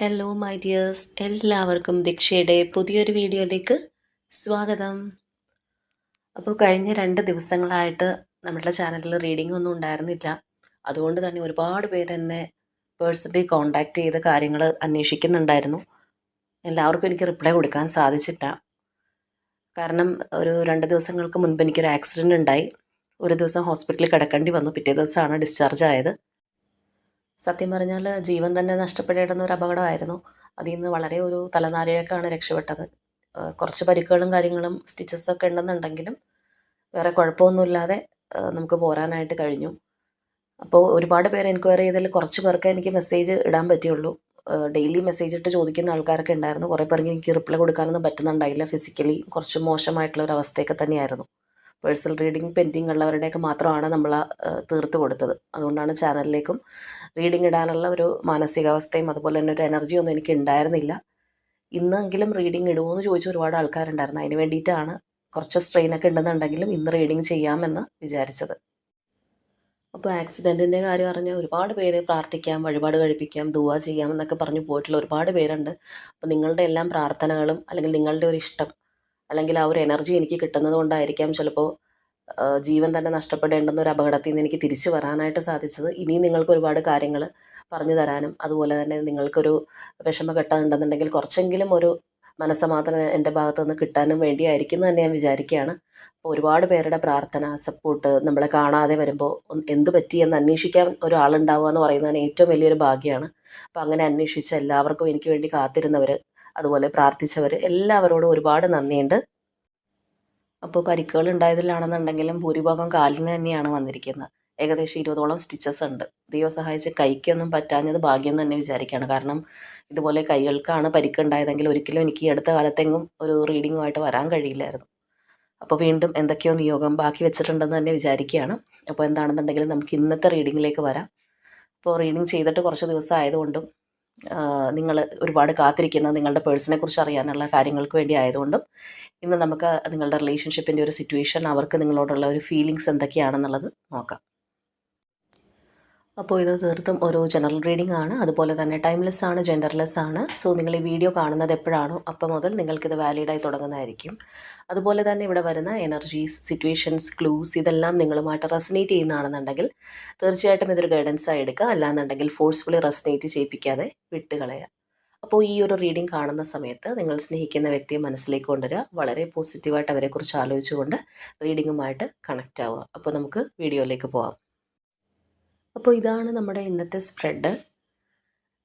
Hello my dears എല്ലാവർക്കും ദീക്ഷയുടെ പുതിയൊരു വീഡിയോയിലേക്ക് സ്വാഗതം. അപ്പോൾ കഴിഞ്ഞ രണ്ട് ദിവസങ്ങളായിട്ട് നമ്മുടെ ചാനലിൽ റീഡിംഗ് ഒന്നും ഉണ്ടായിരുന്നില്ല. അതുകൊണ്ട് തന്നെ ഒരുപാട് പേര് എന്നെ പേഴ്സണലി കോണ്ടാക്ട് ചെയ്ത് കാര്യങ്ങൾ അന്വേഷിക്കുന്നുണ്ടായിരുന്നു. എല്ലാവർക്കും എനിക്ക് റിപ്ലൈ കൊടുക്കാൻ സാധിച്ചില്ല. കാരണം ഒരു രണ്ട് ദിവസങ്ങൾക്ക് മുൻപ് എനിക്കൊരു ആക്സിഡന്റ് ഉണ്ടായി. ഒരു ദിവസം ഹോസ്പിറ്റലിൽ കിടക്കേണ്ടി വന്നു. പിറ്റേ ദിവസമാണ് ഡിസ്ചാർജ് ആയത്. സത്യം പറഞ്ഞാൽ ജീവൻ തന്നെ നഷ്ടപ്പെടേണ്ടുന്ന ഒരു അപകടമായിരുന്നു. അതിൽ നിന്ന് വളരെ ഒരു തലനാരിഴക്കാണ് രക്ഷപ്പെട്ടത്. കുറച്ച് പരിക്കുകളും കാര്യങ്ങളും സ്റ്റിച്ചസൊക്കെ ഉണ്ടെന്നുണ്ടെങ്കിലും വേറെ കുഴപ്പമൊന്നുമില്ലാതെ നമുക്ക് പോരാനായിട്ട് കഴിഞ്ഞു. അപ്പോൾ ഒരുപാട് പേര് എൻക്വയറി ചെയ്തതിൽ കുറച്ച് പേർക്ക് എനിക്ക് മെസ്സേജ് ഇടാൻ പറ്റിയുള്ളൂ. ഡെയിലി മെസ്സേജ് ഇട്ട് ചോദിക്കുന്ന ആൾക്കാരൊക്കെ ഉണ്ടായിരുന്നു. കുറേ പേർക്ക് എനിക്ക് റിപ്ലൈ കൊടുക്കാനൊന്നും പറ്റുന്നുണ്ടായില്ല ഫിസിക്കലി കുറച്ച് മോശമായിട്ടുള്ള ഒരു അവസ്ഥയൊക്കെ തന്നെയായിരുന്നു. പേഴ്സണൽ റീഡിങ് പെന്റിങ് ഉള്ളവരുടെയൊക്കെ മാത്രമാണ് നമ്മൾ തീർത്ത് കൊടുത്തത്. അതുകൊണ്ടാണ് ചാനലിലേക്കും റീഡിംഗ് ഇടാനുള്ള ഒരു മാനസികാവസ്ഥയും അതുപോലെ തന്നെ ഒരു എനർജിയൊന്നും എനിക്ക് ഉണ്ടായിരുന്നില്ല. ഇന്നെങ്കിലും റീഡിംഗ് ഇടുമോ എന്ന് ചോദിച്ച ഒരുപാട് ആൾക്കാരുണ്ടായിരുന്നു. അതിന് വേണ്ടിയിട്ടാണ് കുറച്ച് സ്ട്രെയിനൊക്കെ ഉണ്ടെന്നുണ്ടെങ്കിലും ഇന്ന് റീഡിംഗ് ചെയ്യാമെന്ന് വിചാരിച്ചത്. അപ്പോൾ ആക്സിഡന്റിന്റെ കാര്യം അറിഞ്ഞ ഒരുപാട് പേര് പ്രാർത്ഥിക്കാം വഴിപാട് കഴിപ്പിക്കാം ദുവാ ചെയ്യാം എന്നൊക്കെ പറഞ്ഞു പോയിട്ടുള്ള ഒരുപാട് പേരുണ്ട്. അപ്പോൾ നിങ്ങളുടെ എല്ലാം പ്രാർത്ഥനകളും അല്ലെങ്കിൽ നിങ്ങളുടെ ഒരു ഇഷ്ടം അല്ലെങ്കിൽ ആ ഒരു എനർജി എനിക്ക് കിട്ടുന്നത് കൊണ്ടായിരിക്കാം ചിലപ്പോൾ ജീവൻ തന്നെ നഷ്ടപ്പെടേണ്ടുന്ന ഒരു അപകടത്തിൽ നിന്ന് എനിക്ക് തിരിച്ചു വരാനായിട്ട് സാധിച്ചത്. ഇനിയും നിങ്ങൾക്ക് ഒരുപാട് കാര്യങ്ങൾ പറഞ്ഞു തരാനും അതുപോലെ തന്നെ നിങ്ങൾക്കൊരു വിഷമഘട്ടം ഉണ്ടെന്നുണ്ടെങ്കിൽ കുറച്ചെങ്കിലും ഒരു മനസ്സമാധാനം എന്റെ ഭാഗത്തു നിന്ന് കിട്ടാനും വേണ്ടിയായിരിക്കും എന്ന് തന്നെ ഞാൻ വിചാരിക്കുകയാണ്. അപ്പോൾ ഒരുപാട് പേരുടെ പ്രാർത്ഥന സപ്പോർട്ട് നമ്മളെ കാണാതെ വരുമ്പോൾ എന്ത് പറ്റിയെന്ന് അന്വേഷിക്കാൻ ഒരാളുണ്ടാവുക എന്ന് പറയുന്നതിന് ഏറ്റവും വലിയൊരു ഭാഗ്യമാണ്. അപ്പോൾ അങ്ങനെ അന്വേഷിച്ച എല്ലാവർക്കും എനിക്ക് വേണ്ടി കാത്തിരുന്നവർ അതുപോലെ പ്രാർത്ഥിച്ചവർ എല്ലാവരോടും ഒരുപാട് നന്ദിയുണ്ട്. അപ്പോൾ പരിക്കുകൾ ഉണ്ടായതിലാണെന്നുണ്ടെങ്കിലും ഭൂരിഭാഗം കാലിന് തന്നെയാണ് വന്നിരിക്കുന്നത്. ഏകദേശം ഇരുപതോളം സ്റ്റിച്ചസ് ഉണ്ട്. ദൈവം സഹായിച്ച് കൈക്കൊന്നും പറ്റാഞ്ഞത് ഭാഗ്യം തന്നെ വിചാരിക്കുകയാണ്. കാരണം ഇതുപോലെ കൈകൾക്കാണ് പരിക്കുണ്ടായതെങ്കിൽ ഒരിക്കലും എനിക്ക് ഈ അടുത്ത കാലത്തെങ്കും ഒരു റീഡിങ്ങുമായിട്ട് വരാൻ കഴിയില്ലായിരുന്നു. അപ്പോൾ വീണ്ടും എന്തൊക്കെയോ നിയോഗം ബാക്കി വെച്ചിട്ടുണ്ടെന്ന് തന്നെ വിചാരിക്കുകയാണ്. അപ്പോൾ എന്താണെന്നുണ്ടെങ്കിലും നമുക്ക് ഇന്നത്തെ റീഡിങ്ങിലേക്ക് വരാം. അപ്പോൾ റീഡിങ് ചെയ്തിട്ട് കുറച്ച് ദിവസം ആയതുകൊണ്ടും നിങ്ങൾ ഒരുപാട് കാത്തിരിക്കുന്നത് നിങ്ങളുടെ പേഴ്സണെ കുറിച്ച് അറിയാനുള്ള കാര്യങ്ങൾക്ക് വേണ്ടി ആയതുകൊണ്ടും ഇന്ന് നമുക്ക് നിങ്ങളുടെ റിലേഷൻഷിപ്പിന്റെ ഒരു സിറ്റുവേഷൻ അവർക്ക് നിങ്ങളോടുള്ള ഒരു ഫീലിങ്സ് എന്തൊക്കെയാണെന്നുള്ളത് നോക്കാം. അപ്പോൾ ഇത് തീർത്തും ഒരു ജനറൽ റീഡിംഗ് ആണ്. അതുപോലെ തന്നെ ടൈംലെസ് ആണ് ജെൻഡർലെസ് ആണ്. സോ നിങ്ങൾ ഈ വീഡിയോ കാണുന്നത് എപ്പോഴാണോ അപ്പം മുതൽ നിങ്ങൾക്കിത് വാലിഡായി തുടങ്ങുന്നതായിരിക്കും. അതുപോലെ തന്നെ ഇവിടെ വരുന്ന എനർജീസ് സിറ്റുവേഷൻസ് ക്ലൂസ് ഇതെല്ലാം നിങ്ങളുമായിട്ട് റെസനേറ്റ് ചെയ്യുന്നതാണെന്നുണ്ടെങ്കിൽ തീർച്ചയായിട്ടും ഇതൊരു ഗൈഡൻസ് ആയി എടുക്കുക. അല്ലാന്നുണ്ടെങ്കിൽ ഫോഴ്സ്ഫുള്ളി റെസനേറ്റ് ചെയ്യിപ്പിക്കാതെ വിട്ടുകളയുക. അപ്പോൾ ഈ ഒരു റീഡിംഗ് കാണുന്ന സമയത്ത് നിങ്ങൾ സ്നേഹിക്കുന്ന വ്യക്തിയെ മനസ്സിലേക്ക് കൊണ്ടുവരിക. വളരെ പോസിറ്റീവായിട്ട് അവരെക്കുറിച്ച് ആലോചിച്ചുകൊണ്ട് റീഡിങ്ങുമായിട്ട് കണക്റ്റ് ആവുക. അപ്പോൾ നമുക്ക് വീഡിയോയിലേക്ക് പോവാം. അപ്പോൾ ഇതാണ് നമ്മുടെ ഇന്നത്തെ സ്പ്രെഡ്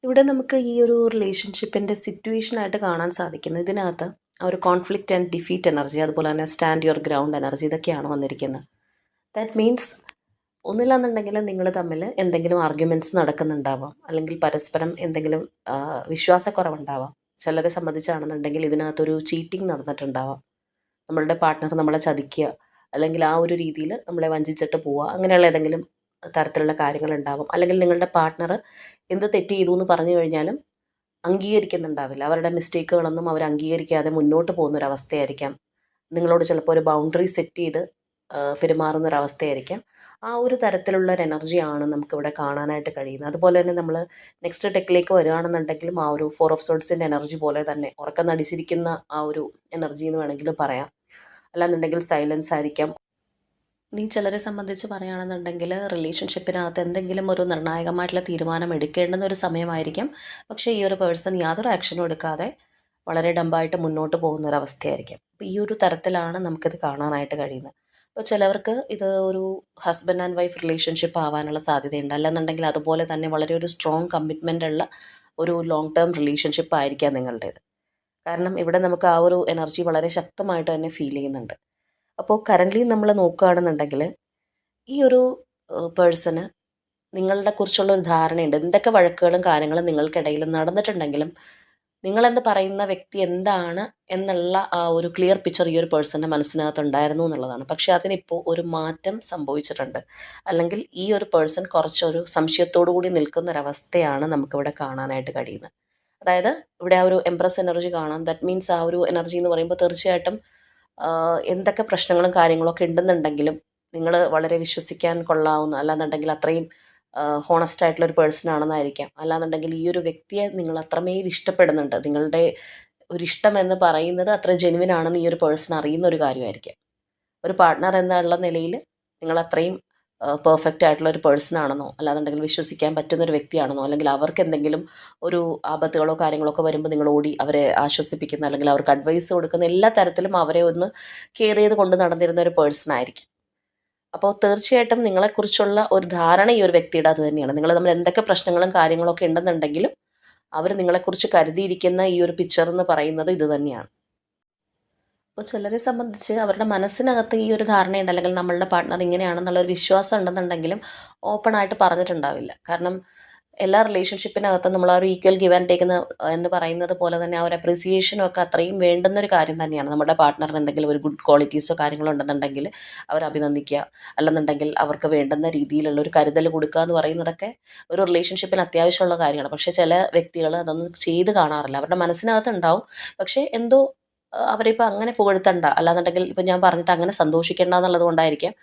ഇവിടെ നമുക്ക് ഈ ഒരു റിലേഷൻഷിപ്പിന്റെ സിറ്റുവേഷനായിട്ട് കാണാൻ സാധിക്കുന്നു. ഇതിനകത്ത് ആ ഒരു കോൺഫ്ലിക്റ്റ് ആൻഡ് ഡിഫീറ്റ് എനർജി അതുപോലെ തന്നെ സ്റ്റാൻഡ് യുവർ ഗ്രൗണ്ട് എനർജി ഇതൊക്കെയാണ് വന്നിരിക്കുന്നത്. ദാറ്റ് മീൻസ് ഒന്നില്ലാന്നുണ്ടെങ്കിൽ നിങ്ങൾ തമ്മിൽ എന്തെങ്കിലും ആർഗ്യുമെന്റ്സ് നടക്കുന്നുണ്ടാവാം. അല്ലെങ്കിൽ പരസ്പരം എന്തെങ്കിലും വിശ്വാസക്കുറവുണ്ടാവാം. ചിലരെ സംബന്ധിച്ചാണെന്നുണ്ടെങ്കിൽ ഇതിനകത്തൊരു ചീറ്റിംഗ് നടന്നിട്ടുണ്ടാവാം. നമ്മളുടെ പാർട്ട്ണർ നമ്മളെ ചതിക്കുക അല്ലെങ്കിൽ ആ ഒരു രീതിയിൽ നമ്മളെ വഞ്ചിച്ചിട്ട് പോവുക അങ്ങനെയുള്ള ഏതെങ്കിലും തരത്തിലുള്ള കാര്യങ്ങളുണ്ടാവും അല്ലെങ്കിൽ നിങ്ങളുടെ പാർട്ട്ണർ എന്ത് തെറ്റ് ചെയ്തു എന്ന് പറഞ്ഞു കഴിഞ്ഞാലും അംഗീകരിക്കുന്നുണ്ടാവില്ല. അവരുടെ മിസ്റ്റേക്കുകളൊന്നും അവർ അംഗീകരിക്കാതെ മുന്നോട്ട് പോകുന്നൊരവസ്ഥയായിരിക്കാം. നിങ്ങളോട് ചിലപ്പോൾ ഒരു ബൗണ്ടറി സെറ്റ് ചെയ്ത് പെരുമാറുന്നൊരവസ്ഥയായിരിക്കാം. ആ ഒരു തരത്തിലുള്ള ഒരു എനർജിയാണ് നമുക്കിവിടെ കാണാനായിട്ട് കഴിയുന്നത്. അതുപോലെ തന്നെ നമ്മൾ നെക്സ്റ്റ് ടെക്കിലേക്ക് വരികയാണെന്നുണ്ടെങ്കിലും ആ ഒരു ഫോർ ഓഫ് സോൾസിന്റെ എനർജി പോലെ തന്നെ ഉറക്കം നടിച്ചിരിക്കുന്ന ആ ഒരു എനർജി എന്ന് വേണമെങ്കിൽ പറയാം. അല്ലാന്നുണ്ടെങ്കിൽ സൈലൻസ് ആയിരിക്കാം. ഇനി ചിലരെ സംബന്ധിച്ച് പറയുകയാണെന്നുണ്ടെങ്കിൽ റിലേഷൻഷിപ്പിനകത്ത് എന്തെങ്കിലും ഒരു നിർണായകമായിട്ടുള്ള തീരുമാനം എടുക്കേണ്ടുന്ന ഒരു സമയമായിരിക്കും. പക്ഷേ ഈ ഒരു പേഴ്സൺ യാതൊരു ആക്ഷനും എടുക്കാതെ വളരെ ഡമ്പായിട്ട് മുന്നോട്ട് പോകുന്ന ഒരു അവസ്ഥയായിരിക്കും. അപ്പോൾ ഈ ഒരു തരത്തിലാണ് നമുക്കിത് കാണാനായിട്ട് കഴിയുന്നത്. അപ്പോൾ ചിലവർക്ക് ഇത് ഒരു ഹസ്ബൻഡ് ആൻഡ് വൈഫ് റിലേഷൻഷിപ്പ് ആവാനുള്ള സാധ്യതയുണ്ട്. അല്ലെന്നുണ്ടെങ്കിൽ അതുപോലെ തന്നെ വളരെ ഒരു സ്ട്രോങ് കമ്മിറ്റ്മെന്റ് ഉള്ള ഒരു ലോങ് ടേം റിലേഷൻഷിപ്പ് ആയിരിക്കാം നിങ്ങളുടേത്. കാരണം ഇവിടെ നമുക്ക് ആ ഒരു എനർജി വളരെ ശക്തമായിട്ട് തന്നെ ഫീൽ ചെയ്യുന്നുണ്ട്. അപ്പോൾ കറന്റ്ലി നമ്മൾ നോക്കുകയാണെന്നുണ്ടെങ്കിൽ ഈ ഒരു പേഴ്സണ് നിങ്ങളുടെ കുറിച്ചുള്ള ഒരു ധാരണയുണ്ട്. എന്തൊക്കെ വഴക്കുകളും കാര്യങ്ങളും നിങ്ങൾക്കിടയിൽ നടന്നിട്ടുണ്ടെങ്കിലും നിങ്ങളെന്ന് പറയുന്ന വ്യക്തി എന്താണ് എന്നുള്ള ആ ഒരു ക്ലിയർ പിക്ചർ ഈ ഒരു പേഴ്സന്റെ മനസ്സിനകത്ത് ഉണ്ടായിരുന്നു എന്നുള്ളതാണ്. പക്ഷെ അതിനിപ്പോൾ ഒരു മാറ്റം സംഭവിച്ചിട്ടുണ്ട്. അല്ലെങ്കിൽ ഈ ഒരു പേഴ്സൺ കുറച്ചൊരു സംശയത്തോടു കൂടി നിൽക്കുന്ന ഒരവസ്ഥയാണ് നമുക്കിവിടെ കാണാനായിട്ട് കഴിയുന്നത്. അതായത് ഇവിടെ ആ ഒരു എംപ്രസ് എനർജി കാണാം. ദാറ്റ് മീൻസ് ആ ഒരു എനർജി എന്ന് പറയുമ്പോൾ തീർച്ചയായിട്ടും എന്തൊക്കെ പ്രശ്നങ്ങളും കാര്യങ്ങളൊക്കെ ഉണ്ടെന്നുണ്ടെങ്കിലും നിങ്ങൾ വളരെ വിശ്വസിക്കാൻ കൊള്ളാവുന്ന അല്ലാന്നുണ്ടെങ്കിൽ അത്രയും ഹോണസ്റ്റ് ആയിട്ടുള്ള ഒരു പേഴ്സൺ ആണെന്നായിരിക്കാം. അല്ലാന്നുണ്ടെങ്കിൽ ഈ ഒരു വ്യക്തിയെ നിങ്ങൾ അത്രമേൽ ഇഷ്ടപ്പെടുന്നുണ്ട്. നിങ്ങളുടെ ഒരു ഇഷ്ടം എന്ന് പറയുന്നത് അത്ര ജെനുവിൻ ആണെന്ന് ഈ ഒരു പേഴ്സൺ അറിയുന്ന ഒരു കാര്യമായിരിക്കാം. ഒരു പാർട്ട്ണർ എന്നുള്ള നിലയിൽ നിങ്ങൾ അത്രയും പെർഫെക്റ്റ് ആയിട്ടുള്ള ഒരു പേഴ്സൺ ആണെന്നോ അല്ലാന്നുണ്ടെങ്കിൽ വിശ്വസിക്കാൻ പറ്റുന്ന ഒരു വ്യക്തിയാണെന്നോ അല്ലെങ്കിൽ അവർക്ക് എന്തെങ്കിലും ഒരു ആപത്തുകളോ കാര്യങ്ങളോ ഒക്കെ വരുമ്പോൾ നിങ്ങൾ ഓടി അവരെ ആശ്വസിപ്പിക്കുന്ന അല്ലെങ്കിൽ അവർക്ക് അഡ്വൈസ് കൊടുക്കുന്ന എല്ലാ തരത്തിലും അവരെ ഒന്ന് കെയർ ചെയ്ത് കൊണ്ട് നടന്നിരുന്ന ഒരു പേഴ്സൺ ആയിരിക്കും. അപ്പോൾ തീർച്ചയായിട്ടും നിങ്ങളെക്കുറിച്ചുള്ള ഒരു ധാരണ ഈ ഒരു വ്യക്തിയുടെ അത് തന്നെയാണ്. നിങ്ങൾ തമ്മിൽ എന്തൊക്കെ പ്രശ്നങ്ങളും കാര്യങ്ങളൊക്കെ ഉണ്ടെന്നുണ്ടെങ്കിലും അവർ നിങ്ങളെക്കുറിച്ച് കരുതിയിരിക്കുന്ന ഈ ഒരു പിക്ചർ എന്ന് പറയുന്നത് ഇത് തന്നെയാണ്. അപ്പോൾ ചിലരെ സംബന്ധിച്ച് അവരുടെ മനസ്സിനകത്ത് ഈ ഒരു ധാരണയുണ്ട്. അല്ലെങ്കിൽ നമ്മളുടെ പാർട്ട്ണർ ഇങ്ങനെയാണെന്നുള്ളൊരു വിശ്വാസം ഉണ്ടെന്നുണ്ടെങ്കിലും ഓപ്പൺ ആയിട്ട് പറഞ്ഞിട്ടുണ്ടാവില്ല. കാരണം എല്ലാ റിലേഷൻഷിപ്പിനകത്തും നമ്മൾ ആ ഒരു ഈക്വൽ ഗിവ് ആൻഡ് ടേക്ക് എന്ന് പറയുന്നത് പോലെ തന്നെ ആ ഒരു അപ്രിസിയേഷനും ഒക്കെ അത്രയും വേണ്ടുന്ന ഒരു കാര്യം തന്നെയാണ്. നമ്മുടെ പാർട്ട്ണറിന് എന്തെങ്കിലും ഒരു ഗുഡ് ക്വാളിറ്റീസോ കാര്യങ്ങളോ ഉണ്ടെന്നുണ്ടെങ്കിൽ അവർ അഭിനന്ദിക്കുക. അല്ലെന്നുണ്ടെങ്കിൽ അവർക്ക് വേണ്ടുന്ന രീതിയിലുള്ള ഒരു കരുതൽ കൊടുക്കുക എന്ന് പറയുന്നതൊക്കെ ഒരു റിലേഷൻഷിപ്പിന് അത്യാവശ്യമുള്ള കാര്യമാണ്. പക്ഷേ ചില വ്യക്തികൾ അതൊന്നും ചെയ്ത് കാണാറില്ല. അവരുടെ മനസ്സിനകത്ത് ഉണ്ടാവും പക്ഷേ എന്തോ അവരിപ്പോൾ അങ്ങനെ പുകഴ്ത്തണ്ട. അല്ലാന്നുണ്ടെങ്കിൽ ഇപ്പം ഞാൻ പറഞ്ഞിട്ട് അങ്ങനെ സന്തോഷിക്കേണ്ട എന്നുള്ളത് കൊണ്ടായിരിക്കാം.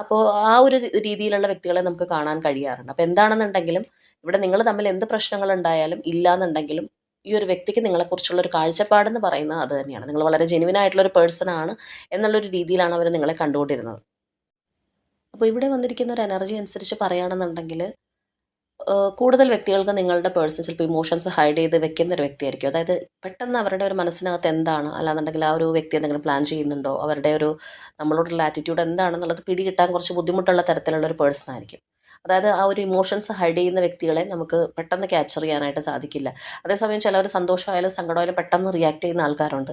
അപ്പോൾ ആ ഒരു രീതിയിലുള്ള വ്യക്തികളെ നമുക്ക് കാണാൻ കഴിയാറുണ്ട്. അപ്പോൾ എന്താണെന്നുണ്ടെങ്കിലും ഇവിടെ നിങ്ങൾ തമ്മിൽ എന്ത് പ്രശ്നങ്ങൾ ഉണ്ടായാലും ഇല്ലാന്നുണ്ടെങ്കിലും ഈ ഒരു വ്യക്തിക്ക് നിങ്ങളെക്കുറിച്ചുള്ള ഒരു കാഴ്ചപ്പാടെന്ന് പറയുന്നത് അത് തന്നെയാണ്. നിങ്ങൾ വളരെ ജെനുവിൻ ആയിട്ടുള്ള ഒരു പേഴ്സൺ ആണ് എന്നുള്ളൊരു രീതിയിലാണ് അവർ നിങ്ങളെ കണ്ടുകൊണ്ടിരുന്നത്. അപ്പോൾ ഇവിടെ വന്നിരിക്കുന്ന ഒരു എനർജി അനുസരിച്ച് പറയുകയാണെന്നുണ്ടെങ്കിൽ കൂടുതൽ വ്യക്തികൾക്ക് നിങ്ങളുടെ പേഴ്സൺ ചിലപ്പോൾ ഇമോഷൻസ് ഹൈഡ് ചെയ്ത് വെക്കുന്ന ഒരു വ്യക്തിയായിരിക്കും. അതായത് പെട്ടെന്ന് അവരുടെ ഒരു മനസ്സിനകത്ത് എന്താണ്? അല്ലാന്നുണ്ടെങ്കിൽ ആ ഒരു വ്യക്തി എന്തെങ്കിലും പ്ലാൻ ചെയ്യുന്നുണ്ടോ? അവരുടെ ഒരു നമ്മളോടുള്ള ആറ്റിറ്റ്യൂഡ് എന്താണെന്നുള്ളത് പിടികിട്ടാൻ കുറച്ച് ബുദ്ധിമുട്ടുള്ള തരത്തിലുള്ള ഒരു പേഴ്സൺ ആയിരിക്കും. അതായത് ആ ഒരു ഇമോഷൻസ് ഹൈഡ് ചെയ്യുന്ന വ്യക്തികളെ നമുക്ക് പെട്ടെന്ന് ക്യാപ്ചർ ചെയ്യാനായിട്ട് സാധിക്കില്ല. അതേസമയം ചിലവർ സന്തോഷമായാലും സങ്കടമായാലും പെട്ടെന്ന് റിയാക്ട് ചെയ്യുന്ന ആൾക്കാരുണ്ട്.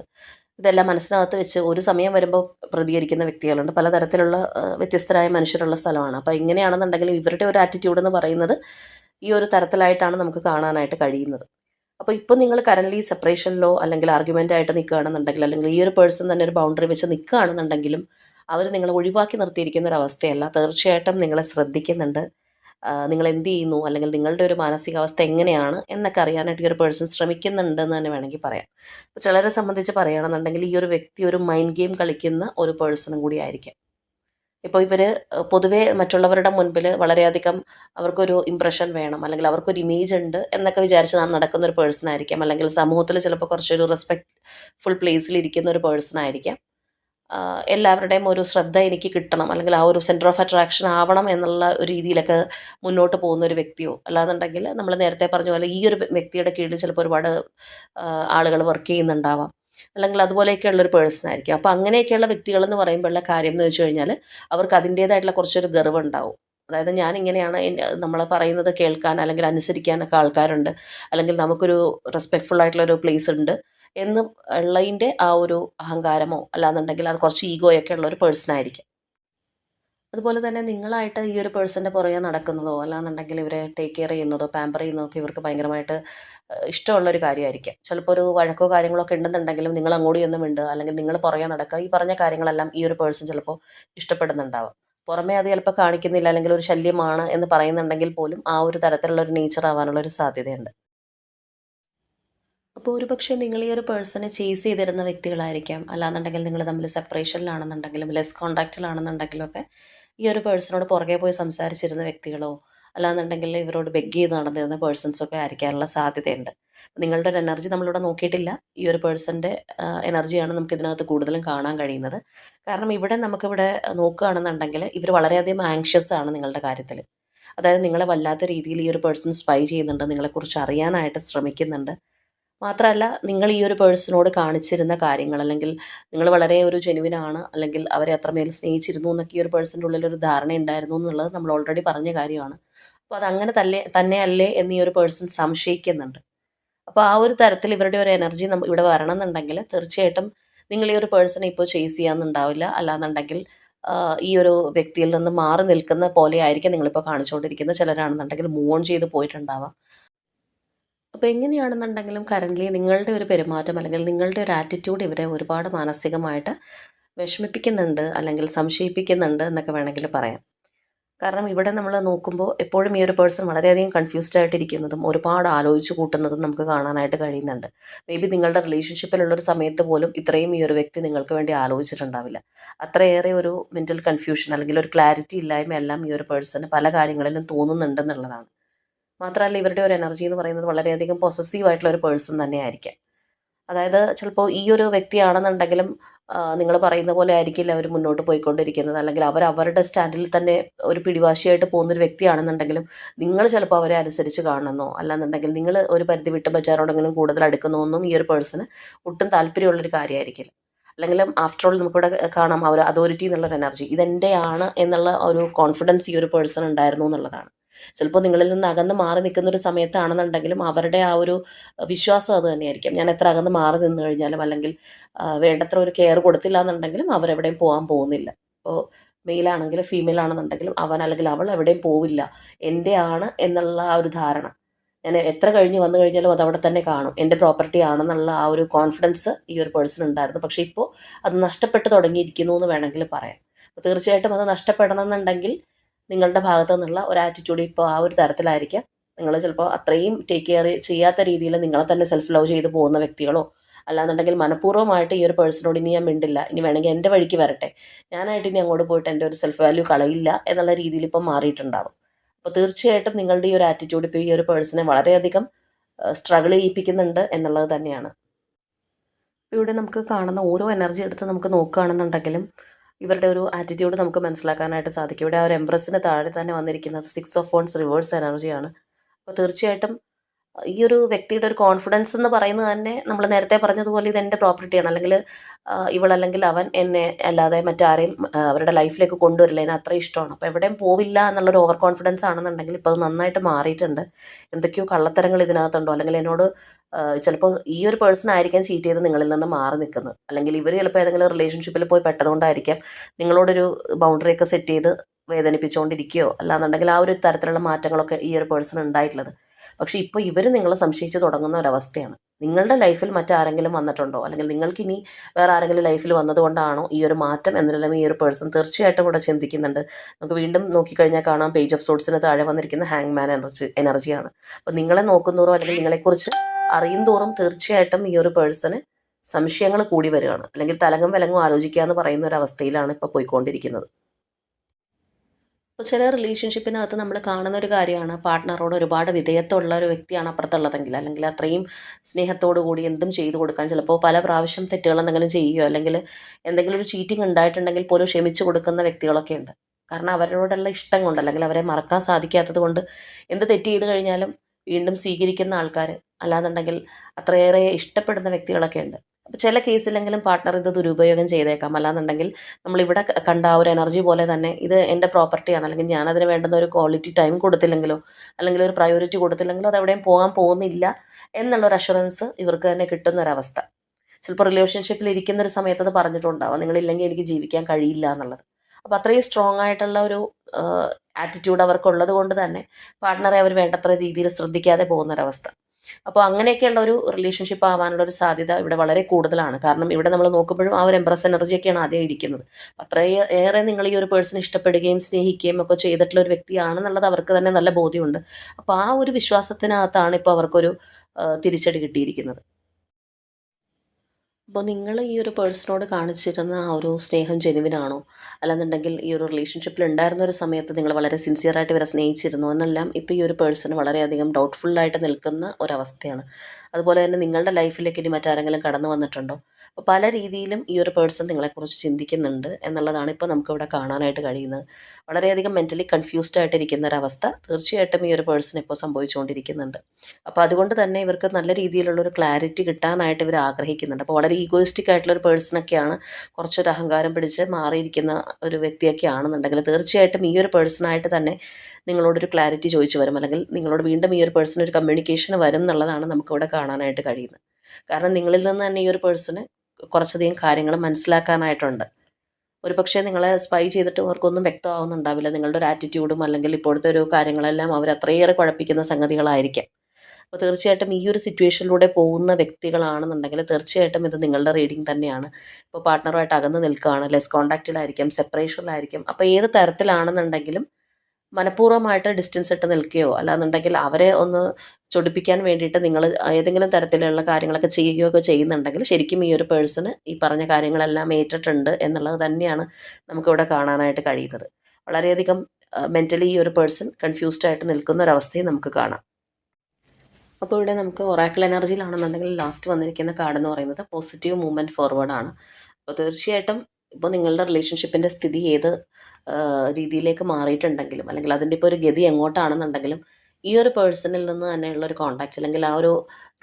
ഇതെല്ലാം മനസ്സിനകത്ത് വെച്ച് ഒരു സമയം വരുമ്പോൾ പ്രതികരിക്കുന്ന വ്യക്തികളുണ്ട്. പലതരത്തിലുള്ള വ്യത്യസ്തരായ മനുഷ്യരുള്ള സ്ഥലമാണ്. അപ്പോൾ ഇങ്ങനെയാണെന്നുണ്ടെങ്കിൽ ഇവരുടെ ഒരു ആറ്റിറ്റ്യൂഡ് എന്ന് പറയുന്നത് ഈ ഒരു തരത്തിലായിട്ടാണ് നമുക്ക് കാണാനായിട്ട് കഴിയുന്നത്. അപ്പോൾ ഇപ്പോൾ നിങ്ങൾ കറന്റ്ലി സെപ്പറേഷനിലോ അല്ലെങ്കിൽ ആർഗ്യുമെന്റ് ആയിട്ട് നിൽക്കുകയാണെന്നുണ്ടെങ്കിൽ അല്ലെങ്കിൽ ഈ ഒരു പേഴ്സൺ തന്നെ ഒരു ബൗണ്ടറി വെച്ച് നിൽക്കുകയാണെന്നുണ്ടെങ്കിലും അവർ നിങ്ങളെ ഒഴിവാക്കി നിർത്തിയിരിക്കുന്ന ഒരു അവസ്ഥയല്ല. തീർച്ചയായിട്ടും നിങ്ങളെ ശ്രദ്ധിക്കുന്നുണ്ട്. നിങ്ങൾ എന്ത് ചെയ്യുന്നു അല്ലെങ്കിൽ നിങ്ങളുടെ ഒരു മാനസികാവസ്ഥ എങ്ങനെയാണ്? എന്നൊക്കെ അറിയാനായിട്ട് ഈ ഒരു പേഴ്സൺ ശ്രമിക്കുന്നുണ്ടെന്ന് തന്നെ വേണമെങ്കിൽ പറയാം. അപ്പോൾ ചിലരെ സംബന്ധിച്ച് പറയുകയാണെന്നുണ്ടെങ്കിൽ ഈ ഒരു വ്യക്തി ഒരു മൈൻഡ് ഗെയിം കളിക്കുന്ന ഒരു പേഴ്സണും കൂടി ആയിരിക്കാം. ഇപ്പോൾ ഇവർ പൊതുവേ മറ്റുള്ളവരുടെ മുൻപിൽ വളരെയധികം അവർക്കൊരു ഇമ്പ്രഷൻ വേണം. അല്ലെങ്കിൽ അവർക്കൊരു ഇമേജ് ഉണ്ട് എന്നൊക്കെ വിചാരിച്ച് നാം നടക്കുന്ന ഒരു പേഴ്സൺ ആയിരിക്കാം. അല്ലെങ്കിൽ സമൂഹത്തിൽ ചിലപ്പോൾ കുറച്ചൊരു റെസ്പെക്ട്ഫുൾ പ്ലേസിൽ ഇരിക്കുന്ന ഒരു പേഴ്സൺ ആയിരിക്കാം. എല്ലാവരുടെയും ഒരു ശ്രദ്ധ എനിക്ക് കിട്ടണം. അല്ലെങ്കിൽ ആ ഒരു സെന്റർ ഓഫ് അട്രാക്ഷൻ ആവണം എന്നുള്ള ഒരു രീതിയിലൊക്കെ മുന്നോട്ട് പോകുന്ന ഒരു വ്യക്തിയോ അല്ലാന്നുണ്ടെങ്കിൽ നമ്മൾ നേരത്തെ പറഞ്ഞ പോലെ ഈ ഒരു വ്യക്തിയുടെ കീഴിൽ ചിലപ്പോൾ ഒരുപാട് ആളുകൾ വർക്ക് ചെയ്യുന്നുണ്ടാവാം. അല്ലെങ്കിൽ അതുപോലെയൊക്കെയുള്ളൊരു പേഴ്സൺ ആയിരിക്കും. അപ്പോൾ അങ്ങനെയൊക്കെയുള്ള വ്യക്തികളെന്ന് പറയുമ്പോഴുള്ള കാര്യം എന്ന് വെച്ച് കഴിഞ്ഞാൽ അവർക്ക് അതിന്റേതായിട്ടുള്ള കുറച്ചൊരു ഗർവുണ്ടാവും അതായത് ഞാൻ ഇങ്ങനെയാണ് നമ്മൾ പറയുന്നത് കേൾക്കാൻ അല്ലെങ്കിൽ അനുസരിക്കാനൊക്കെ ആൾക്കാരുണ്ട്. അല്ലെങ്കിൽ നമുക്കൊരു റെസ്പെക്ട്ഫുൾ ആയിട്ടുള്ളൊരു പ്ലേസ് ഉണ്ട് എന്ന് ഉള്ളതിന്റെ ആ ഒരു അഹങ്കാരമോ അല്ലാന്നുണ്ടെങ്കിൽ അത് കുറച്ച് ഈഗോയൊക്കെ ഉള്ള ഒരു പേഴ്സൺ ആയിരിക്കും. അതുപോലെ തന്നെ നിങ്ങളായിട്ട് ഈ ഒരു പേഴ്സന്റെ പുറകെ നടക്കുന്നതോ അല്ലാന്നുണ്ടെങ്കിൽ ഇവരെ ടേക്ക് കെയർ ചെയ്യുന്നതോ പാമ്പർ ചെയ്യുന്നതോ ഒക്കെ ഇവർക്ക് ഭയങ്കരമായിട്ട് ഇഷ്ടമുള്ളൊരു കാര്യമായിരിക്കും. ചിലപ്പോൾ ഒരു വഴക്കോ കാര്യങ്ങളോ ഒക്കെ ഉണ്ടെന്നുണ്ടെങ്കിലും നിങ്ങൾ അങ്ങോട്ട് ചെന്നുമുണ്ട് അല്ലെങ്കിൽ നിങ്ങൾ പുറകെ നടക്കുക. ഈ പറഞ്ഞ കാര്യങ്ങളെല്ലാം ഈ ഒരു പേഴ്സൺ ചിലപ്പോൾ ഇഷ്ടപ്പെടുന്നുണ്ടാവാം. പുറമേ അത് ചിലപ്പോൾ കാണിക്കുന്നില്ല അല്ലെങ്കിൽ ഒരു ശല്യമാണ് എന്ന് പറയുന്നുണ്ടെങ്കിൽ പോലും ആ ഒരു തരത്തിലുള്ള ഒരു നേച്ചർ ആവാനുള്ള ഒരു സാധ്യതയുണ്ട്. അപ്പോൾ ഒരു പക്ഷേ നിങ്ങൾ ഈ ഒരു പേഴ്സണെ ചേസ് ചെയ്തിരുന്ന വ്യക്തികളായിരിക്കാം. അല്ലാന്നുണ്ടെങ്കിൽ നിങ്ങൾ തമ്മിൽ സെപ്പറേഷനിലാണെന്നുണ്ടെങ്കിലും ലെസ് കോണ്ടാക്റ്റിലാണെന്നുണ്ടെങ്കിലും ഒക്കെ ഈ ഒരു പേഴ്സണോട് പുറകെ പോയി സംസാരിച്ചിരുന്ന വ്യക്തികളോ അല്ലാന്നുണ്ടെങ്കിൽ ഇവരോട് ബെഗ് ചെയ്ത് നടന്നിരുന്ന പേഴ്സൺസൊക്കെ ആയിരിക്കാനുള്ള സാധ്യതയുണ്ട്. നിങ്ങളുടെ ഒരു എനർജി നമ്മളിവിടെ നോക്കിയിട്ടില്ല. ഈ ഒരു പേഴ്സന്റെ എനർജിയാണ് നമുക്ക് ഇതിനകത്ത് കൂടുതലും കാണാൻ കഴിയുന്നത്. കാരണം ഇവിടെ നമുക്കിവിടെ നോക്കുകയാണെന്നുണ്ടെങ്കിൽ ഇവർ വളരെയധികം ആങ്ഷ്യസ് ആണ് നിങ്ങളുടെ കാര്യത്തിൽ അതായത് നിങ്ങളെ വല്ലാത്ത രീതിയിൽ ഈ ഒരു പേഴ്സൺ സ്പൈ ചെയ്യുന്നുണ്ട് നിങ്ങളെക്കുറിച്ച് അറിയാനായിട്ട് ശ്രമിക്കുന്നുണ്ട്. മാത്രമല്ല നിങ്ങൾ ഈ ഒരു പേഴ്സണോട് കാണിച്ചിരുന്ന കാര്യങ്ങൾ അല്ലെങ്കിൽ നിങ്ങൾ വളരെ ഒരു ജെനുവിനാണ് അല്ലെങ്കിൽ അവരെ അത്രമേൽ സ്നേഹിച്ചിരുന്നു എന്നൊക്കെ ഈ ഒരു പേഴ്സന്റെ ഉള്ളിൽ ഒരു ധാരണ ഉണ്ടായിരുന്നു എന്നുള്ളത് നമ്മൾ ഓൾറെഡി പറഞ്ഞ കാര്യമാണ്. അപ്പോൾ അത് അങ്ങനെ തന്നെ തന്നെയല്ലേ എന്ന് ഈ ഒരു പേഴ്സൺ സംശയിക്കുന്നുണ്ട്. അപ്പോൾ ആ ഒരു തരത്തിൽ ഇവരുടെ ഒരു എനർജി നമ്മൾ ഇവിടെ വരണം എന്നുണ്ടെങ്കിൽ തീർച്ചയായിട്ടും നിങ്ങൾ ഈ ഒരു പേഴ്സണെ ഇപ്പോൾ ചേസ് ചെയ്യാമെന്നുണ്ടാവില്ല അല്ലാന്നുണ്ടെങ്കിൽ ഈ ഒരു വ്യക്തിയിൽ നിന്ന് മാറി നിൽക്കുന്ന പോലെ ആയിരിക്കും നിങ്ങളിപ്പോൾ കാണിച്ചുകൊണ്ടിരിക്കുന്ന ചിലരാണെന്നുണ്ടെങ്കിൽ മൂവ് ഓൺ ചെയ്ത് പോയിട്ടുണ്ടാവാം. അപ്പോൾ എങ്ങനെയാണെന്നുണ്ടെങ്കിലും കറന്റ്ലി നിങ്ങളുടെ ഒരു പെരുമാറ്റം അല്ലെങ്കിൽ നിങ്ങളുടെ ഒരു ആറ്റിറ്റ്യൂഡ് ഇവരെ ഒരുപാട് മാനസികമായിട്ട് വിഷമിപ്പിക്കുന്നുണ്ട് അല്ലെങ്കിൽ സംശയിപ്പിക്കുന്നുണ്ട് എന്നൊക്കെ വേണമെങ്കിൽ പറയാം. കാരണം ഇവിടെ നമ്മൾ നോക്കുമ്പോൾ എപ്പോഴും ഈ ഒരു പേഴ്സൺ വളരെയധികം കൺഫ്യൂസ്ഡ് ആയിട്ടിരിക്കുന്നതും ഒരുപാട് ആലോചിച്ച് കൂട്ടുന്നതും നമുക്ക് കാണാനായിട്ട് കഴിയുന്നുണ്ട്. മേ ബി നിങ്ങളുടെ റിലേഷൻഷിപ്പിലുള്ള ഒരു സമയത്ത് പോലും ഇത്രയും ഈ ഒരു വ്യക്തി നിങ്ങൾക്ക് വേണ്ടി ആലോചിച്ചിട്ടുണ്ടാവില്ല. അത്രയേറെ ഒരു മെന്റൽ കൺഫ്യൂഷൻ അല്ലെങ്കിൽ ഒരു ക്ലാരിറ്റി ഇല്ലായ്മ എല്ലാം ഈ ഒരു പേഴ്സണ് പല കാര്യങ്ങളിലും തോന്നുന്നുണ്ടെന്നുള്ളതാണ്. മാത്രമല്ല ഇവരുടെ ഒരു എനർജി എന്ന് പറയുന്നത് വളരെയധികം പൊസസീവ് ആയിട്ടുള്ള ഒരു പേഴ്സൺ തന്നെ ആയിരിക്കാം അതായത് ചിലപ്പോൾ ഈ ഒരു വ്യക്തിയാണെന്നുണ്ടെങ്കിലും നിങ്ങൾ പറയുന്ന പോലെ ആയിരിക്കില്ല അവർ മുന്നോട്ട് പോയിക്കൊണ്ടിരിക്കുന്നത്. അല്ലെങ്കിൽ അവർ അവരുടെ സ്റ്റാൻഡിൽ തന്നെ ഒരു പിടിവാശിയായിട്ട് പോകുന്നൊരു വ്യക്തിയാണെന്നുണ്ടെങ്കിലും നിങ്ങൾ ചിലപ്പോൾ അവരെ അനുസരിച്ച് കാണണമെന്നോ അല്ലാന്നുണ്ടെങ്കിൽ നിങ്ങൾ ഒരു പരിധി വിട്ട് ബജാറോടെങ്കിലും കൂടുതൽ അടുക്കുന്നൊന്നും ഈ ഒരു പേഴ്സണ് ഒട്ടും താല്പര്യമുള്ളൊരു കാര്യമായിരിക്കില്ല അല്ലെങ്കിൽ ആഫ്റ്റർ ഓൾ നമുക്കിവിടെ കാണാം അവർ അതോറിറ്റി എന്നുള്ളൊരു എനർജി ഇതെന്റെയാണ് എന്നുള്ള ഒരു കോൺഫിഡൻസ് ഈ ഒരു പേഴ്സൺ ഉണ്ടായിരുന്നു എന്നുള്ളതാണ്. ചിലപ്പോൾ നിങ്ങളിൽ നിന്ന് അകന്ന് മാറി നിൽക്കുന്ന ഒരു സമയത്താണെന്നുണ്ടെങ്കിലും അവരുടെ ആ ഒരു വിശ്വാസം അത് തന്നെയായിരിക്കും. ഞാൻ എത്ര അകന്ന് മാറി നിന്ന് കഴിഞ്ഞാലും അല്ലെങ്കിൽ വേണ്ടത്ര ഒരു കെയർ കൊടുത്തില്ല എന്നുണ്ടെങ്കിലും അവരെവിടെയും പോകാൻ പോകുന്നില്ല. ഇപ്പോൾ മെയിലാണെങ്കിലും ഫീമെയിൽ ആണെന്നുണ്ടെങ്കിലും അവൻ അല്ലെങ്കിൽ അവൾ എവിടെയും പോവില്ല. എന്റെ ആണ് എന്നുള്ള ആ ഒരു ധാരണ. ഞാൻ എത്ര കഴിഞ്ഞ് വന്നു കഴിഞ്ഞാലും അത് അവിടെ തന്നെ കാണും. എന്റെ പ്രോപ്പർട്ടി ആണെന്നുള്ള ആ ഒരു കോൺഫിഡൻസ് ഈ ഒരു പേഴ്സൺ ഉണ്ടായിരുന്നു. പക്ഷേ ഇപ്പോൾ അത് നഷ്ടപ്പെട്ട് തുടങ്ങിയിരിക്കുന്നു എന്ന് വേണമെങ്കിൽ പറയാം. അപ്പോൾ തീർച്ചയായിട്ടും അത് നഷ്ടപ്പെടണം എന്നുണ്ടെങ്കിൽ നിങ്ങളുടെ ഭാഗത്തു നിന്നുള്ള ഒരു ആറ്റിറ്റ്യൂഡ് ഇപ്പോൾ ആ ഒരു തരത്തിലായിരിക്കാം. നിങ്ങൾ ചിലപ്പോൾ അത്രയും ടേക്ക് കെയർ ചെയ്യാത്ത രീതിയിൽ നിങ്ങളെ തന്നെ സെൽഫ് ലവ് ചെയ്ത് പോകുന്ന വ്യക്തികളോ അല്ലാന്നുണ്ടെങ്കിൽ മനഃപൂർവമായിട്ട് ഈ ഒരു പേഴ്സണോട് ഇനി ഞാൻ മിണ്ടില്ല. ഇനി വേണമെങ്കിൽ എന്റെ വഴിക്ക് വരട്ടെ. ഞാനായിട്ട് ഇനി അങ്ങോട്ട് പോയിട്ട് എന്റെ ഒരു സെൽഫ് വാല്യൂ കളയില്ല എന്നുള്ള രീതിയിൽ ഇപ്പം മാറിയിട്ടുണ്ടാവും. അപ്പോൾ തീർച്ചയായിട്ടും നിങ്ങളുടെ ഈ ഒരു ആറ്റിറ്റ്യൂഡ് ഇപ്പോൾ ഈ ഒരു പേഴ്സണെ വളരെയധികം സ്ട്രഗിൾ ചെയ്യിപ്പിക്കുന്നുണ്ട് എന്നുള്ളത് തന്നെയാണ്. ഇവിടെ നമുക്ക് കാണുന്ന ഓരോ എനർജി എടുത്ത് നമുക്ക് നോക്കുകയാണെന്നുണ്ടെങ്കിലും ഇവരുടെ ഒരു ആറ്റിറ്റ്യൂഡ് നമുക്ക് മനസ്സിലാക്കാനായിട്ട് സാധിക്കും. ഇവിടെ ആ ഒരു എംപ്രസിന് താഴെ തന്നെ വന്നിരിക്കുന്നത് സിക്സ് ഓഫ് ഫോൺസ് റിവേഴ്സ് എനർജിയാണ് അപ്പോൾ തീർച്ചയായിട്ടും ഈ ഒരു വ്യക്തിയുടെ ഒരു കോൺഫിഡൻസ് എന്ന് പറയുന്നത് തന്നെ നമ്മൾ നേരത്തെ പറഞ്ഞതുപോലെ ഇത് എന്റെ പ്രോപ്പർട്ടിയാണ് അല്ലെങ്കിൽ ഇവളല്ലെങ്കിൽ അവൻ എന്നെ അല്ലാതെ മറ്റാരെയും അവരുടെ ലൈഫിലേക്ക് കൊണ്ടുവരില്ല. എന്നെ അത്ര ഇഷ്ടമാണ്. അപ്പോൾ എവിടെയും പോവില്ല എന്നുള്ളൊരു ഓവർ കോൺഫിഡൻസ് ആണെന്നുണ്ടെങ്കിൽ ഇപ്പോൾ അത് നന്നായിട്ട് മാറിയിട്ടുണ്ട്. എന്തൊക്കെയോ കള്ളത്തരങ്ങൾ ഇതിനകത്തുണ്ടോ? അല്ലെങ്കിൽ എന്നോട് ചിലപ്പോൾ ഈ ഒരു പേഴ്സൺ ആയിരിക്കാം ചീറ്റ് ചെയ്ത് നിങ്ങളിൽ നിന്ന് മാറി നിൽക്കുന്നത്. അല്ലെങ്കിൽ ഇവർ ചിലപ്പോൾ ഏതെങ്കിലും റിലേഷൻഷിപ്പിൽ പോയി പെട്ടതുകൊണ്ടായിരിക്കാം നിങ്ങളോടൊരു ബൗണ്ടറിയൊക്കെ സെറ്റ് ചെയ്ത് വേദനിപ്പിച്ചുകൊണ്ടിരിക്കുകയോ അല്ലാന്നുണ്ടെങ്കിൽ ആ ഒരു തരത്തിലുള്ള മാറ്റങ്ങളൊക്കെ ഈ ഒരു പേഴ്സൺ ഉണ്ടായിട്ടുള്ളത്. പക്ഷേ ഇപ്പോൾ ഇവർ നിങ്ങളെ സംശയിച്ച് തുടങ്ങുന്ന ഒരവസ്ഥയാണ്. നിങ്ങളുടെ ലൈഫിൽ മറ്റാരെങ്കിലും വന്നിട്ടുണ്ടോ? അല്ലെങ്കിൽ നിങ്ങൾക്ക് ഇനി വേറെ ആരെങ്കിലും ലൈഫിൽ വന്നതുകൊണ്ടാണോ ഈ ഒരു മാറ്റം എന്നെല്ലാം ഈ ഒരു പേഴ്സൺ തീർച്ചയായിട്ടും ഇവിടെ ചിന്തിക്കുന്നുണ്ട്. നമുക്ക് വീണ്ടും നോക്കിക്കഴിഞ്ഞാൽ കാണാം പേജ് ഓഫ് സോട്സിന് താഴെ വന്നിരിക്കുന്ന ഹാങ് മാൻ എനർജി എനർജിയാണ് അപ്പോൾ നിങ്ങളെ നോക്കുന്നതോറും അല്ലെങ്കിൽ നിങ്ങളെക്കുറിച്ച് അറിയും തോറും തീർച്ചയായിട്ടും ഈ ഒരു പേഴ്സണ് സംശയങ്ങൾ കൂടി വരികയാണ്. അല്ലെങ്കിൽ തലങ്ങും വിലങ്ങും ആലോചിക്കുക എന്ന് പറയുന്ന ഒരു അവസ്ഥയിലാണ് ഇപ്പോൾ പോയിക്കൊണ്ടിരിക്കുന്നത്. ഇപ്പോൾ ചില റിലേഷൻഷിപ്പിനകത്ത് നമ്മൾ കാണുന്ന ഒരു കാര്യമാണ് പാർട്ട്ണറോട് ഒരുപാട് വിധേയത്വമുള്ള ഒരു വ്യക്തിയാണ് അപ്പുറത്തുള്ളതെങ്കിൽ അല്ലെങ്കിൽ അത്രയും സ്നേഹത്തോടു കൂടി എന്തും ചെയ്തു കൊടുക്കാൻ ചിലപ്പോൾ പല പ്രാവശ്യം തെറ്റുകൾ എന്തെങ്കിലും ചെയ്യുകയോ അല്ലെങ്കിൽ എന്തെങ്കിലും ഒരു ചീറ്റിംഗ് ഉണ്ടായിട്ടുണ്ടെങ്കിൽ പോലും ക്ഷമിച്ചു കൊടുക്കുന്ന വ്യക്തികളൊക്കെ ഉണ്ട്. കാരണം അവരോടുള്ള ഇഷ്ടം കൊണ്ട് അല്ലെങ്കിൽ അവരെ മറക്കാൻ സാധിക്കാത്തത് കൊണ്ട് എന്ത് തെറ്റ് ചെയ്ത് കഴിഞ്ഞാലും വീണ്ടും സ്വീകരിക്കുന്ന ആൾക്കാർ അല്ലാന്നുണ്ടെങ്കിൽ അത്രയേറെ ഇഷ്ടപ്പെടുന്ന വ്യക്തികളൊക്കെ ഉണ്ട്. അപ്പോൾ ചില കേസിലെങ്കിലും പാർട്ട്ണർ ഇത് ദുരുപയോഗം ചെയ്തേക്കാം. അല്ലാന്നുണ്ടെങ്കിൽ നമ്മളിവിടെ കണ്ട ആ ഒരു എനർജി പോലെ തന്നെ ഇത് എന്റെ പ്രോപ്പർട്ടിയാണ് അല്ലെങ്കിൽ ഞാനതിന് വേണ്ടുന്ന ഒരു ക്വാളിറ്റി ടൈം കൊടുത്തില്ലെങ്കിലോ അല്ലെങ്കിൽ ഒരു പ്രയോറിറ്റി കൊടുത്തില്ലെങ്കിലോ അത് എവിടെയും പോകാൻ പോകുന്നില്ല എന്നുള്ള ഒരു അഷുറൻസ് ഇവർക്ക് തന്നെ കിട്ടുന്ന ഒരവസ്ഥ ചിലപ്പോൾ റിലേഷൻഷിപ്പിൽ ഇരിക്കുന്ന ഒരു സമയത്ത് അത് പറഞ്ഞിട്ടുണ്ടാവാം. നിങ്ങളില്ലെങ്കിൽ എനിക്ക് ജീവിക്കാൻ കഴിയില്ല എന്നുള്ളത്. അപ്പോൾ അത്രയും സ്ട്രോങ് ആയിട്ടുള്ള ഒരു ആറ്റിറ്റ്യൂഡ് അവർക്കുള്ളത് കൊണ്ട് തന്നെ പാർട്ട്ണറെ അവർ വേണ്ടത്ര രീതിയിൽ ശ്രദ്ധിക്കാതെ പോകുന്നൊരവസ്ഥ. അപ്പോൾ അങ്ങനെയൊക്കെയുള്ള ഒരു റിലേഷൻഷിപ്പ് ആവാനുള്ള ഒരു സാധ്യത ഇവിടെ വളരെ കൂടുതലാണ്. കാരണം ഇവിടെ നമ്മൾ നോക്കുമ്പോഴും ആ ഒരു എംപ്രസ് എനർജിയൊക്കെയാണ് ആദ്യം ഇരിക്കുന്നത്. അത്രയും ഏറെ നിങ്ങൾ ഈ ഒരു പേഴ്സൺ ഇഷ്ടപ്പെടുകയും സ്നേഹിക്കുകയും ഒക്കെ ചെയ്തിട്ടുള്ള ഒരു വ്യക്തിയാണെന്നുള്ളത് അവർക്ക് തന്നെ നല്ല ബോധ്യമുണ്ട്. അപ്പോൾ ആ ഒരു വിശ്വാസത്തിനകത്താണ് ഇപ്പോൾ അവർക്കൊരു തിരിച്ചടി കിട്ടിയിരിക്കുന്നത്. അപ്പോൾ നിങ്ങൾ ഈ ഒരു പേഴ്സണോട് കാണിച്ചിരുന്ന ആ ഒരു സ്നേഹം ജെനുവിനാണോ? അല്ലെന്നുണ്ടെങ്കിൽ ഈ ഒരു റിലേഷൻഷിപ്പിൽ ഉണ്ടായിരുന്ന ഒരു സമയത്ത് നിങ്ങൾ വളരെ സിൻസിയറായിട്ട് ഇവരെ സ്നേഹിച്ചിരുന്നു എന്നെല്ലാം ഇപ്പോൾ ഈ ഒരു പേഴ്സൺ വളരെയധികം ഡൗട്ട്ഫുള്ളായിട്ട് നിൽക്കുന്ന ഒരവസ്ഥയാണ്. അതുപോലെ തന്നെ നിങ്ങളുടെ ലൈഫിലേക്ക് ഇനി മറ്റാരെങ്കിലും കടന്നു വന്നിട്ടുണ്ടോ? അപ്പോൾ പല രീതിയിലും ഈ ഒരു പേഴ്സൺ നിങ്ങളെക്കുറിച്ച് ചിന്തിക്കുന്നുണ്ട് എന്നുള്ളതാണ് ഇപ്പോൾ നമുക്കിവിടെ കാണാനായിട്ട് കഴിയുന്നത്. വളരെയധികം മെന്റലി കൺഫ്യൂസ്ഡ് ആയിട്ടിരിക്കുന്ന ഒരവസ്ഥ തീർച്ചയായിട്ടും ഈ ഒരു പേഴ്സൺ ഇപ്പോൾ സംഭവിച്ചുകൊണ്ടിരിക്കുന്നുണ്ട്. അപ്പോൾ അതുകൊണ്ട് തന്നെ ഇവർക്ക് നല്ല രീതിയിലുള്ള ഒരു ക്ലാരിറ്റി കിട്ടാനായിട്ട് ഇവർ ആഗ്രഹിക്കുന്നുണ്ട്. അപ്പോൾ വളരെ ഈഗോയിസ്റ്റിക് ആയിട്ടുള്ള ഒരു പേഴ്സണൊക്കെയാണ് കുറച്ചൊരു അഹങ്കാരം പിടിച്ച് മാറിയിരിക്കുന്ന ഒരു വ്യക്തിയൊക്കെ ആണെന്നുണ്ടെങ്കിൽ തീർച്ചയായിട്ടും ഈ ഒരു പേഴ്സണായിട്ട് തന്നെ നിങ്ങളോടൊരു ക്ലാരിറ്റി ചോദിച്ചു വരും. അല്ലെങ്കിൽ നിങ്ങളോട് വീണ്ടും ഈ ഒരു പേഴ്സൺ ഒരു കമ്മ്യൂണിക്കേഷൻ വരും എന്നുള്ളതാണ് നമുക്കിവിടെ കാണാനായിട്ട് കഴിയുന്നത്. കാരണം നിങ്ങളിൽ നിന്ന് തന്നെ ഈ ഒരു പേഴ്സണ് കുറച്ചധികം കാര്യങ്ങൾ മനസ്സിലാക്കാനായിട്ടുണ്ട്. ഒരു പക്ഷേ നിങ്ങളെ സ്പൈ ചെയ്തിട്ട് അവർക്കൊന്നും വ്യക്തമാവുന്നുണ്ടാവില്ല. നിങ്ങളുടെ ഒരു ആറ്റിറ്റ്യൂഡും അല്ലെങ്കിൽ ഇപ്പോഴത്തെ ഒരു കാര്യങ്ങളെല്ലാം അവർ അത്രയേറെ കുഴപ്പിക്കുന്ന സംഗതികളായിരിക്കാം. അപ്പോൾ തീർച്ചയായിട്ടും ഈ ഒരു സിറ്റുവേഷനിലൂടെ പോകുന്ന വ്യക്തികളാണെന്നുണ്ടെങ്കിൽ തീർച്ചയായിട്ടും ഇത് നിങ്ങളുടെ റീഡിങ് തന്നെയാണ്. ഇപ്പോൾ പാർട്ട്ണറുമായിട്ട് അകന്ന് നിൽക്കുകയാണ് ലെസ് കോണ്ടാക്റ്റിലായിരിക്കും സെപ്പറേഷനിലായിരിക്കും അപ്പോൾ ഏത് തരത്തിലാണെന്നുണ്ടെങ്കിലും മനഃപൂർവമായിട്ട് ഡിസ്റ്റൻസ് ഇട്ട് നിൽക്കുകയോ അല്ലാന്നുണ്ടെങ്കിൽ അവരെ ഒന്ന് ചൊടിപ്പിക്കാൻ വേണ്ടിയിട്ട് നിങ്ങൾ ഏതെങ്കിലും തരത്തിലുള്ള കാര്യങ്ങളൊക്കെ ചെയ്യുകയോ ഒക്കെ ചെയ്യുന്നുണ്ടെങ്കിൽ ശരിക്കും ഈ ഒരു പേഴ്സണ് ഈ പറഞ്ഞ കാര്യങ്ങളെല്ലാം ഏറ്റിട്ടുണ്ട് എന്നുള്ളത് തന്നെയാണ് നമുക്കിവിടെ കാണാനായിട്ട് കഴിയുന്നത്. വളരെയധികം മെന്റലി ഈ ഒരു പേഴ്സൺ കൺഫ്യൂസ്ഡ് ആയിട്ട് നിൽക്കുന്ന ഒരവസ്ഥയും നമുക്ക് കാണാം. അപ്പോൾ ഇവിടെ നമുക്ക് ഒറാക്കിൾ എനർജിയിലാണെന്നുണ്ടെങ്കിൽ ലാസ്റ്റ് വന്നിരിക്കുന്ന കാർഡ് എന്ന് പറയുന്നത് പോസിറ്റീവ് മൂവ്മെന്റ് ഫോർവേഡ് ആണ്. അപ്പോൾ തീർച്ചയായിട്ടും ഇപ്പോൾ നിങ്ങളുടെ റിലേഷൻഷിപ്പിന്റെ സ്ഥിതി ഏത് രീതിയിലേക്ക് മാറിയിട്ടുണ്ടെങ്കിലും അല്ലെങ്കിൽ അതിന്റെ ഇപ്പോൾ ഒരു ഗതി എങ്ങോട്ടാണെന്നുണ്ടെങ്കിലും ഈ ഒരു പേഴ്സണിൽ നിന്ന് തന്നെയുള്ള ഒരു കോണ്ടാക്റ്റ് അല്ലെങ്കിൽ ആ ഒരു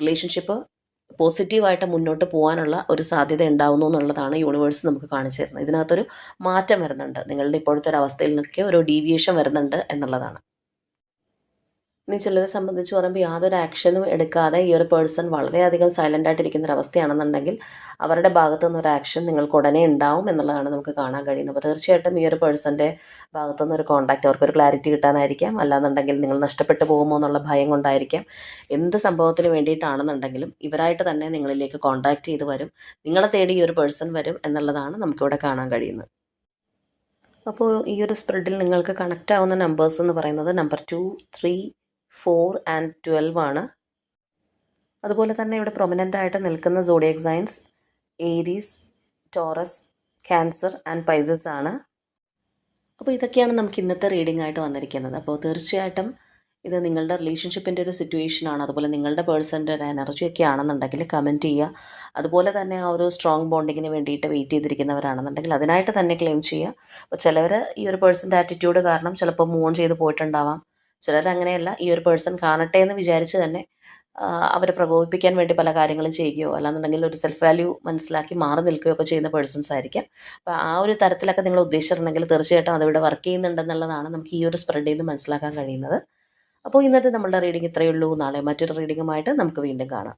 റിലേഷൻഷിപ്പ് പോസിറ്റീവായിട്ട് മുന്നോട്ട് പോകാനുള്ള ഒരു സാധ്യത ഉണ്ടാവുന്നു എന്നുള്ളതാണ് യൂണിവേഴ്സ് നമുക്ക് കാണിച്ചു തരുന്നത്. ഇതിനകത്തൊരു മാറ്റം വരുന്നുണ്ട്. നിങ്ങളുടെ ഇപ്പോഴത്തെ ഒരു അവസ്ഥയിൽ നിന്നൊക്കെ ഒരു ഡീവിയേഷൻ വരുന്നുണ്ട് എന്നുള്ളതാണ്. ഇനി ചിലരെ സംബന്ധിച്ച് പറയുമ്പോൾ യാതൊരു ആക്ഷനും എടുക്കാതെ ഈ ഒരു പേഴ്സൺ വളരെയധികം സൈലന്റ് ആയിട്ടിരിക്കുന്ന ഒരു അവസ്ഥയാണെന്നുണ്ടെങ്കിൽ അവരുടെ ഭാഗത്തു നിന്ന് ഒരു ആക്ഷൻ നിങ്ങൾക്ക് ഉടനെ ഉണ്ടാവും എന്നുള്ളതാണ് നമുക്ക് കാണാൻ കഴിയുന്നത്. അപ്പോൾ തീർച്ചയായിട്ടും ഈ ഒരു പേഴ്സന്റെ ഭാഗത്തു നിന്ന് ഒരു കോൺടാക്റ്റ് അവർക്കൊരു ക്ലാരിറ്റി കിട്ടാനായിരിക്കാം. അല്ലാന്നുണ്ടെങ്കിൽ നിങ്ങൾ നഷ്ടപ്പെട്ടു പോകുമോ എന്നുള്ള ഭയം കൊണ്ടായിരിക്കാം. എന്ത് സംഭവത്തിന് വേണ്ടിയിട്ടാണെന്നുണ്ടെങ്കിലും ഇവരായിട്ട് തന്നെ നിങ്ങളിലേക്ക് കോൺടാക്റ്റ് ചെയ്ത് വരും. നിങ്ങളെ തേടി ഈ ഒരു പേഴ്സൺ വരും എന്നുള്ളതാണ് നമുക്കിവിടെ കാണാൻ കഴിയുന്നത്. അപ്പോൾ ഈ ഒരു സ്പ്രെഡിൽ നിങ്ങൾക്ക് കണക്റ്റ് ആവുന്ന നമ്പേഴ്സ് എന്ന് പറയുന്നത് number two three four and twelve ആണ്. അതുപോലെ തന്നെ ഇവിടെ പ്രൊമിനന്റ് ആയിട്ട് നിൽക്കുന്ന zodiac signs Aries Taurus Cancer and Pisces ആണ്. അപ്പോൾ ഇതൊക്കെയാണ് നമുക്ക് ഇന്നത്തെ റീഡിംഗ് ആയിട്ട് വന്നിരിക്കുന്നത്. അപ്പോൾ തീർച്ചയായിട്ടും ഇത് നിങ്ങളുടെ റിലേഷൻഷിപ്പിന്റെ ഒരു സിറ്റുവേഷൻ ആണ്. അതുപോലെ നിങ്ങളുടെ പേഴ്സന്റെ ഒരു എനർജി ഒക്കെ ആണെന്നുണ്ടെങ്കിൽ കമന്റ് ചെയ്യുക. അതുപോലെ തന്നെ ആ ഒരു സ്ട്രോങ് ബോണ്ടിങ്ങിന് വേണ്ടിയിട്ട് വെയിറ്റ് ചെയ്തിരിക്കുന്നവരാണെന്നുണ്ടെങ്കിൽ അതിനായിട്ട് തന്നെ ക്ലെയിം ചെയ്യുക. അപ്പോൾ ചിലവർ ഈ ഒരു പേഴ്സന്റെ ആറ്റിറ്റ്യൂഡ് കാരണം ചിലപ്പോൾ മൂൺ ചെയ്ത് പോയിട്ടുണ്ടാവാം. ചിലർ അങ്ങനെയല്ല ഈ ഒരു പേഴ്സൺ കാണട്ടെ എന്ന് വിചാരിച്ച് തന്നെ അവരെ പ്രകോപിപ്പിക്കാൻ വേണ്ടി പല കാര്യങ്ങളും ചെയ്യുകയോ അല്ലാന്നുണ്ടെങ്കിൽ ഒരു സെൽഫ് വാല്യൂ മനസ്സിലാക്കി മാറി നിൽക്കുകയോ ഒക്കെ ചെയ്യുന്ന പേഴ്സൺസ് ആയിരിക്കാം. അപ്പോൾ ആ ഒരു തരത്തിലൊക്കെ നിങ്ങൾ ഉദ്ദേശിച്ചിട്ടുണ്ടെങ്കിൽ തീർച്ചയായിട്ടും അതിവിടെ വർക്ക് ചെയ്യുന്നുണ്ടെന്നുള്ളതാണ് നമുക്ക് ഈ ഒരു സ്പ്രെഡ് ചെയ്ത് മനസ്സിലാക്കാൻ കഴിയുന്നത്. അപ്പോൾ ഇന്നത്തെ നമ്മളുടെ റീഡിംഗ് ഇത്രയേ ഉള്ളൂ. നാളെ മറ്റൊരു റീഡിങ്ങുമായിട്ട് നമുക്ക് വീണ്ടും കാണാം.